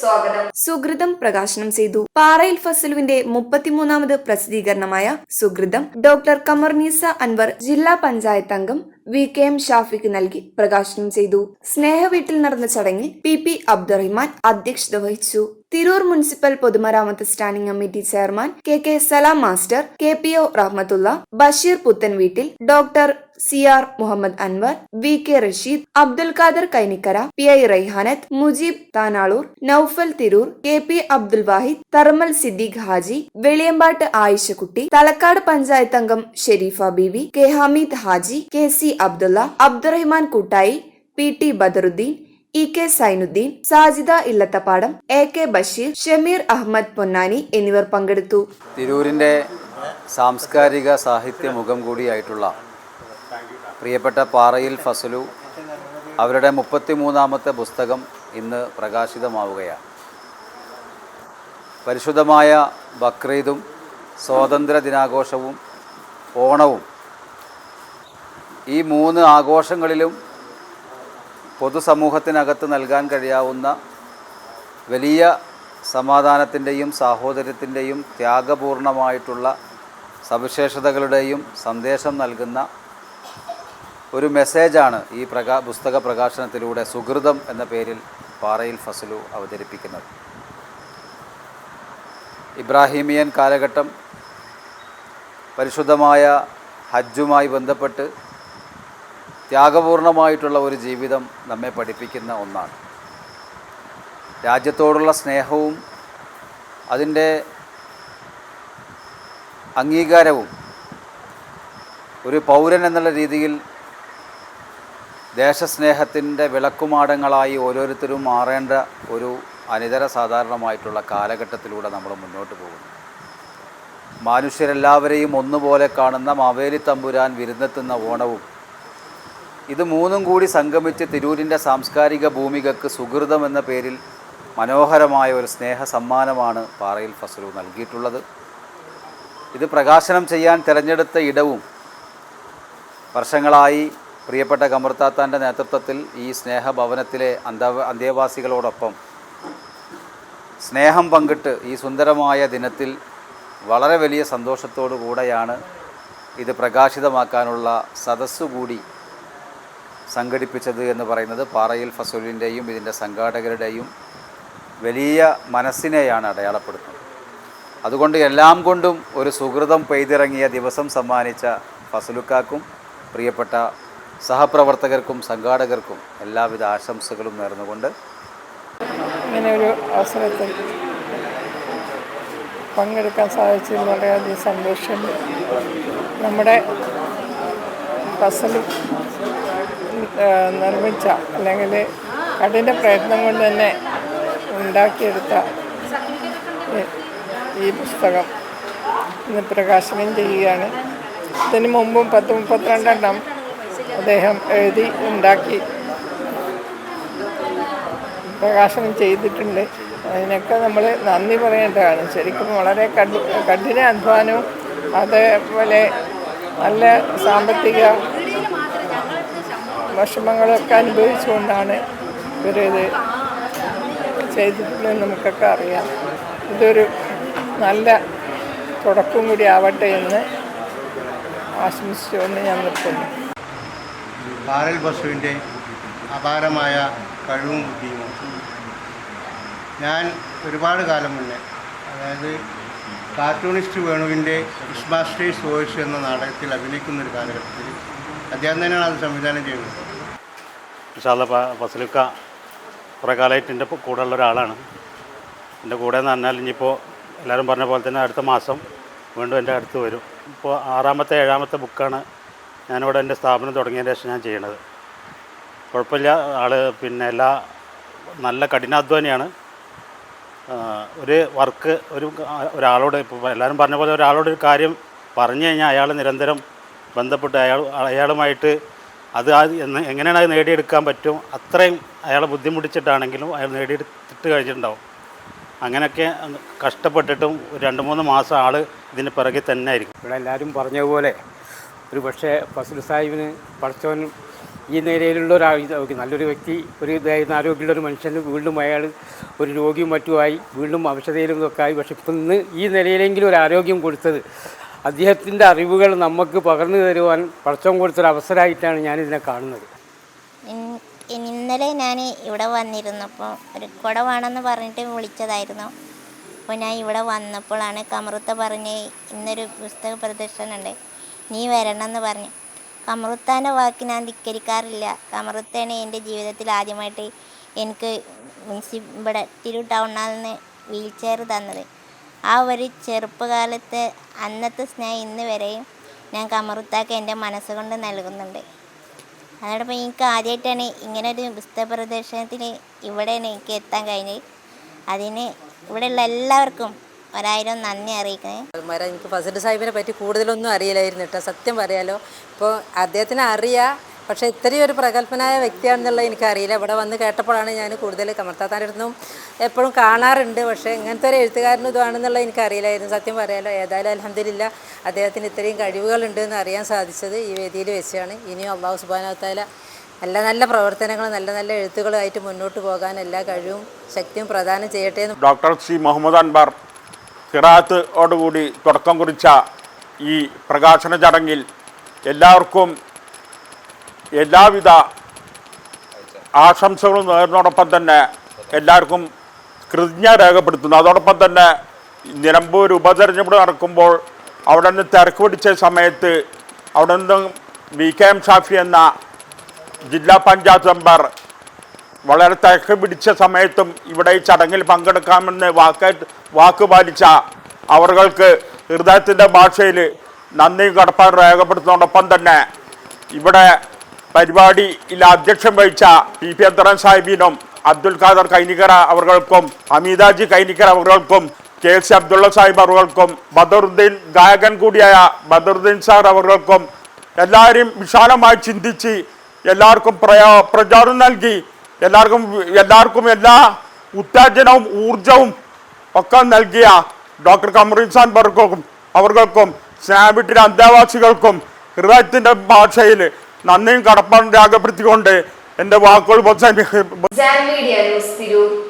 സ്വാഗതം. സുഹൃതം പ്രകാശനം ചെയ്തു. പാറയിൽ ഫസലുവിന്റെ മുപ്പത്തിമൂന്നാമത് പ്രസിദ്ധീകരണമായ സുഹൃതം ഡോക്ടർ കമർനീസ അൻവർ ജില്ലാ പഞ്ചായത്ത് അംഗം വി കെ എം ഷാഫിക്ക് നൽകി പ്രകാശനം ചെയ്തു. സ്നേഹവീട്ടിൽ നടന്ന ചടങ്ങിൽ പി പി അബ്ദുറഹിമാൻ അധ്യക്ഷത വഹിച്ചു. തിരൂർ മുനിസിപ്പൽ പൊതുമരാമത്ത് standing committee chairman K K Salam master K P O Rahmathulla Basheer Puthan Veettil doctor C R Muhammad Anwar V K Rasheed Abdul Khader Kainikkara P I Raihanath Mujeeb Tanalur Noufal Tirur K P Abdul Vahid Tharmal Siddique Haji Veliyambattu Ayishakutty Thalakkad panchayat അംഗം Sherifa Beevi K Hameed Haji K C Abdulla Abdurahman Koottayi P T Badaruddin E K Sainuddin Sajida Illathappadam A K Basheer Shameer Ahammed Ponnani എന്നിവർ പങ്കെടുത്തു. തിരൂരിന്റെ സാംസ്കാരിക സാഹിത്യ മുഖം കൂടിയായിട്ടുള്ള പ്രിയപ്പെട്ട പാറയിൽ ഫസലു അവരുടെ മുപ്പത്തിമൂന്നാമത്തെ പുസ്തകം ഇന്ന് പ്രകാശിതമാവുകയാണ്. പരിശുദ്ധമായ ബക്രീദും സ്വാതന്ത്ര്യ ദിനാഘോഷവും ഓണവും ഈ മൂന്ന് ആഘോഷങ്ങളിലും പൊതുസമൂഹത്തിനകത്ത് നൽകാൻ കഴിയാവുന്ന വലിയ സമാധാനത്തിന്റെയും സാഹോദര്യത്തിന്റെയും ത്യാഗപൂർണമായിട്ടുള്ള സവിശേഷതകളുടെയും സന്ദേശം നൽകുന്ന ഒരു മെസ്സേജാണ് ഈ പ്രകാ പുസ്തക പ്രകാശനത്തിലൂടെ സുഹൃതം എന്ന പേരിൽ പാറയിൽ ഫസലു അവതരിപ്പിക്കുന്നത്. ഇബ്രാഹിമിയൻ കാലഘട്ടം പരിശുദ്ധമായ ഹജ്ജുമായി ബന്ധപ്പെട്ട് ത്യാഗപൂർണമായിട്ടുള്ള ഒരു ജീവിതം നമ്മെ പഠിപ്പിക്കുന്ന ഒന്നാണ്. രാജ്യത്തോടുള്ള സ്നേഹവും അതിന്റെ അംഗീകാരവും ഒരു പൗരൻ എന്നുള്ള രീതിയിൽ ദേശസ്നേഹത്തിന്റെ വിളക്കുമാടങ്ങളായി ഓരോരുത്തരും മാറേണ്ട ഒരു അനിതര സാധാരണമായിട്ടുള്ള കാലഘട്ടത്തിലൂടെ നമ്മൾ മുന്നോട്ട് പോകുന്നു. മനുഷ്യരെല്ലാവരെയും ഒന്നുപോലെ കാണുന്ന മാവേലി തമ്പുരാൻ വിരുന്നെത്തുന്ന ഓണവും ഇത് മൂന്നും കൂടി സംഗമിച്ച് തിരൂരിന്റെ സാംസ്കാരിക ഭൂമികക്ക് സുഹൃതം എന്ന പേരിൽ മനോഹരമായ ഒരു സ്നേഹ സമ്മാനമാണ് പാറയിൽ ഫസലു നൽകിയിട്ടുള്ളത്. ഇത് പ്രകാശനം ചെയ്യാൻ തിരഞ്ഞെടുത്ത ഇടവും വർഷങ്ങളായി പ്രിയപ്പെട്ട കമർത്താത്താന്റെ നേതൃത്വത്തിൽ ഈ സ്നേഹഭവനത്തിലെ അന്ത അന്തേവാസികളോടൊപ്പം സ്നേഹം പങ്കിട്ട് ഈ സുന്ദരമായ ദിനത്തിൽ വളരെ വലിയ സന്തോഷത്തോടു കൂടെയാണ് ഇത് പ്രകാശിതമാക്കാനുള്ള സദസ്സു കൂടി സംഘടിപ്പിച്ചത് എന്ന് പറയുന്നത് പാറയിൽ ഫസൂലിന്റെയും ഇതിന്റെ സംഘാടകരുടെയും വലിയ മനസ്സിനെയാണ് അടയാളപ്പെടുത്തുന്നത്. അതുകൊണ്ട് എല്ലാം കൊണ്ടും ഒരു സുഹൃതം പെയ്തിറങ്ങിയ ദിവസം സമ്മാനിച്ച ഫസലുക്കാക്കും പ്രിയപ്പെട്ട സഹപ്രവർത്തകർക്കും സംഘാടകർക്കും എല്ലാവിധ ആശംസകളും നേർന്നുകൊണ്ട് ഇങ്ങനെ ഒരു അവസരത്തിൽ പങ്കെടുക്കാൻ സാധിച്ചതിൽ വളരെയധികം സന്തോഷമുണ്ട് നമ്മുടെ ഫസൽ നിർമ്മിച്ച അല്ലെങ്കിൽ കഠിന പ്രയത്നം കൊണ്ട് തന്നെ ഉണ്ടാക്കിയെടുത്ത ഈ- പുസ്തകം ഇന്ന് പ്രകാശനം ചെയ്യുകയാണ്. ഇതിന് മുമ്പും പത്ത് മുപ്പത്തിരണ്ടെണ്ണം അദ്ദേഹം എഴുതി ഉണ്ടാക്കി പ്രകാശനം ചെയ്തിട്ടുണ്ട്. അതിനൊക്കെ നമ്മൾ നന്ദി പറയേണ്ടതാണ്. ശരിക്കും വളരെ കഠി കഠിന അധ്വാനവും അതേപോലെ നല്ല സാമ്പത്തിക വിഷമങ്ങളൊക്കെ അനുഭവിച്ചുകൊണ്ടാണ് ഇവരിത് ചെയ്തിട്ടുള്ളത് നമുക്കൊക്കെ അറിയാം. ഇതൊരു നല്ല തുടക്കം കൂടി ആവട്ടെ എന്ന് ആശംസിച്ചുകൊണ്ട് ഞാൻ നിർത്തുന്നു. ബാലൽ ബസുവിന്റെ അപാരമായ കഴിവും ബുദ്ധിയും. ഞാൻ ഒരുപാട് കാലം മുന്നേ അതായത് കാർട്ടൂണിസ്റ്റ് വേണുവിന്റെ ഇസ്മാസ്റ്റേഴ്സ് വോയിസ് എന്ന നാടകത്തിൽ അഭിനയിക്കുന്ന ഒരു കാലഘട്ടത്തിൽ അദ്ദേഹം തന്നെയാണ് അത് സംവിധാനം ചെയ്യുന്നത് വിശാല ഫസലുക്ക കുറേ കാലമായിട്ട് എന്റെ കൂടെ ഉള്ള ഒരാളാണ്. എന്റെ കൂടെ എന്ന് പറഞ്ഞാൽ ഇനിയിപ്പോൾ എല്ലാവരും പറഞ്ഞ പോലെ തന്നെ അടുത്ത മാസം വീണ്ടും എന്റെ അടുത്ത് വരും. ഇപ്പോൾ ആറാമത്തെ ഏഴാമത്തെ ബുക്കാണ് ഞാനിവിടെ എന്റെ സ്ഥാപനം തുടങ്ങിയതിന് ശേഷം ഞാൻ ചെയ്യണത്. കുഴപ്പമില്ല ആൾ പിന്നെ എല്ലാ നല്ല കഠിനാധ്വാനിയാണ്. ഒരു വർക്ക് ഒരു ഒരാളോട് ഇപ്പോൾ എല്ലാവരും പറഞ്ഞ പോലെ ഒരാളോട് ഒരു കാര്യം പറഞ്ഞു കഴിഞ്ഞാൽ അയാൾ നിരന്തരം ബന്ധപ്പെട്ട് അയാൾ അയാളുമായിട്ട് അത് ആ എങ്ങനെയാണ് അത് നേടിയെടുക്കാൻ പറ്റും? അത്രയും അയാളെ ബുദ്ധിമുട്ടിച്ചിട്ടാണെങ്കിലും അയാൾ നേടിയെടുത്തിട്ട് കഴിഞ്ഞിട്ടുണ്ടാവും. അങ്ങനെയൊക്കെ കഷ്ടപ്പെട്ടിട്ടും രണ്ട് മൂന്ന് മാസം ആൾ ഇതിന് പിറകെ തന്നെ ആയിരിക്കും. ഇവിടെ എല്ലാവരും പറഞ്ഞതുപോലെ ഒരു പക്ഷേ ഫസൽ സാഹിബിന് പഠിച്ചവൻ ഈ നിലയിലുള്ള ഒരു നല്ലൊരു വ്യക്തി ഒരു ആരോഗ്യമുള്ള ഒരു മനുഷ്യന് വീണ്ടും അയാൾ ഒരു രോഗിയും മറ്റുമായി വീണ്ടും അവശതയിലും ഒക്കെ ആയി പക്ഷെ ഇപ്പം ഇന്ന് ഈ നിലയിലെങ്കിലും ഒരു ആരോഗ്യം കൊടുത്തത് അദ്ദേഹത്തിന്റെ അറിവുകൾ നമുക്ക് പകർന്നു തരുവാൻ പടച്ചം കൊടുത്തൊരു അവസരമായിട്ടാണ് ഞാനിതിനെ കാണുന്നത്. ഇന്നലെ ഞാൻ ഇവിടെ വന്നിരുന്നപ്പോൾ ഒരു കുട വേണമെന്ന് പറഞ്ഞിട്ട് വിളിച്ചതായിരുന്നു. അപ്പോൾ ഞാൻ ഇവിടെ വന്നപ്പോഴാണ് കമറുത്ത പറഞ്ഞ് ഇന്നൊരു പുസ്തക പ്രദർശനം ഉണ്ട് നീ വരണം എന്ന് പറഞ്ഞു. കമറുത്താന്റെ വാക്ക് ഞാൻ ധിക്കരിക്കാറില്ല. കമറുത്താണ് എന്റെ ജീവിതത്തിൽ ആദ്യമായിട്ട് എനിക്ക് മുൻസിപ്പ് ഇവിടെ തിരു ടൗണിൽ നിന്ന് വീൽ ചെയർ തന്നത്. ആ ഒരു ചെറുപ്പകാലത്തെ അന്നത്തെ സ്നേഹം ഇന്ന് വരെയും ഞാൻ കമറുത്താക്ക് എന്റെ മനസ്സുകൊണ്ട് നൽകുന്നുണ്ട്. അതോടൊപ്പം എനിക്ക് ആദ്യമായിട്ടാണ് ഇങ്ങനെ ഒരു പുസ്തക പ്രദർശനത്തിന് ഇവിടെയാണ് എനിക്ക് എത്താൻ കഴിഞ്ഞത്. അതിന് ഇവിടെയുള്ള എല്ലാവർക്കും ഒരായിരം നന്ദി അറിയിക്കുന്നത് എനിക്ക് ഫസൽ സാഹിബിനെ പറ്റി കൂടുതലൊന്നും അറിയില്ലായിരുന്നു കേട്ടോ. സത്യം പറയാലോ. ഇപ്പോൾ അദ്ദേഹത്തിനെ അറിയാം. പക്ഷേ ഇത്രയും ഒരു പ്രഗത്ഭനായ വ്യക്തിയാണെന്നുള്ളത് എനിക്കറിയില്ല. ഇവിടെ വന്ന് കേട്ടപ്പോഴാണ് ഞാൻ കൂടുതൽ കമർത്താത്താന്റെ എപ്പോഴും കാണാറുണ്ട് പക്ഷേ ഇങ്ങനത്തെ ഒരു എഴുത്തുകാരനും ഇതുവാണെന്നുള്ളത് എനിക്കറിയില്ലായിരുന്നു. സത്യം പറയാലോ ഏതായാലും അലഹമില്ല അദ്ദേഹത്തിന് ഇത്രയും കഴിവുകളുണ്ട് എന്ന് അറിയാൻ സാധിച്ചത് ഈ വേദിയിൽ വെച്ചാണ്. ഇനിയും അള്ളാഹു സുബാനത്താല നല്ല നല്ല പ്രവർത്തനങ്ങൾ നല്ല നല്ല എഴുത്തുകളുമായിട്ട് മുന്നോട്ട് പോകാൻ എല്ലാ കഴിവും ശക്തിയും പ്രദാനം ചെയ്യട്ടെ എന്ന് ഡോക്ടർ സി മുഹമ്മദ് അൻബാർ ഖിറാത്തോടുകൂടി തുടക്കം കുറിച്ച ഈ പ്രകാശന ചടങ്ങിൽ എല്ലാവർക്കും എല്ലാവിധ ആശംസകളും നേർന്നതോടൊപ്പം തന്നെ എല്ലാവർക്കും കൃതജ്ഞ രേഖപ്പെടുത്തുന്നു. അതോടൊപ്പം തന്നെ നിലമ്പൂർ ഉപതെരഞ്ഞെടുപ്പ് നടക്കുമ്പോൾ അവിടെ നിന്ന് തിരക്ക് പിടിച്ച സമയത്ത് അവിടെ നിന്നും വി കെ എം ഷാഫി എന്ന ജില്ലാ പഞ്ചായത്ത് മെമ്പർ വളരെ തിരക്ക് പിടിച്ച സമയത്തും ഇവിടെ ഈ ചടങ്ങിൽ പങ്കെടുക്കാമെന്ന് വാക്ക് വാക്ക് പാലിച്ച അവർക്ക് ഹൃദയത്തിന്റെ ഭാഷയിൽ നന്ദിയും കടപ്പാട് രേഖപ്പെടുത്തുന്നതോടൊപ്പം തന്നെ ഇവിടെ പരിപാടിയിൽ അധ്യക്ഷം വഹിച്ച പി പി അബ്ദുറൻ സാഹിബിനും അബ്ദുൽ ഖാദർ കൈനികറ അവർക്കും അമിതാജി കൈനികർ അവർക്കും കെ സി അബ്ദുള്ള സാഹിബ് അവർക്കും ബദറുദ്ദീൻ ഗായകൻ കൂടിയായ ബദറുദ്ദീൻ സാർ അവർക്കും എല്ലാവരും വിശാലമായി ചിന്തിച്ച് എല്ലാവർക്കും പ്രയോ പ്രചാരം നൽകി എല്ലാവർക്കും എല്ലാവർക്കും എല്ലാ ഉത്തേജനവും ഊർജവും ഒക്കെ നൽകിയ ഡോക്ടർ കമറീൻസാൻ ബർക്കും അവർക്കും സ്നാബിട്ടിലെ അന്തേവാസികൾക്കും ഹൃദയത്തിന്റെ ഭാഷയിൽ നന്ദിയും കടപ്പാടും രേഖപ്പെടുത്തിക്കൊണ്ട് എന്റെ വാക്കുകൾ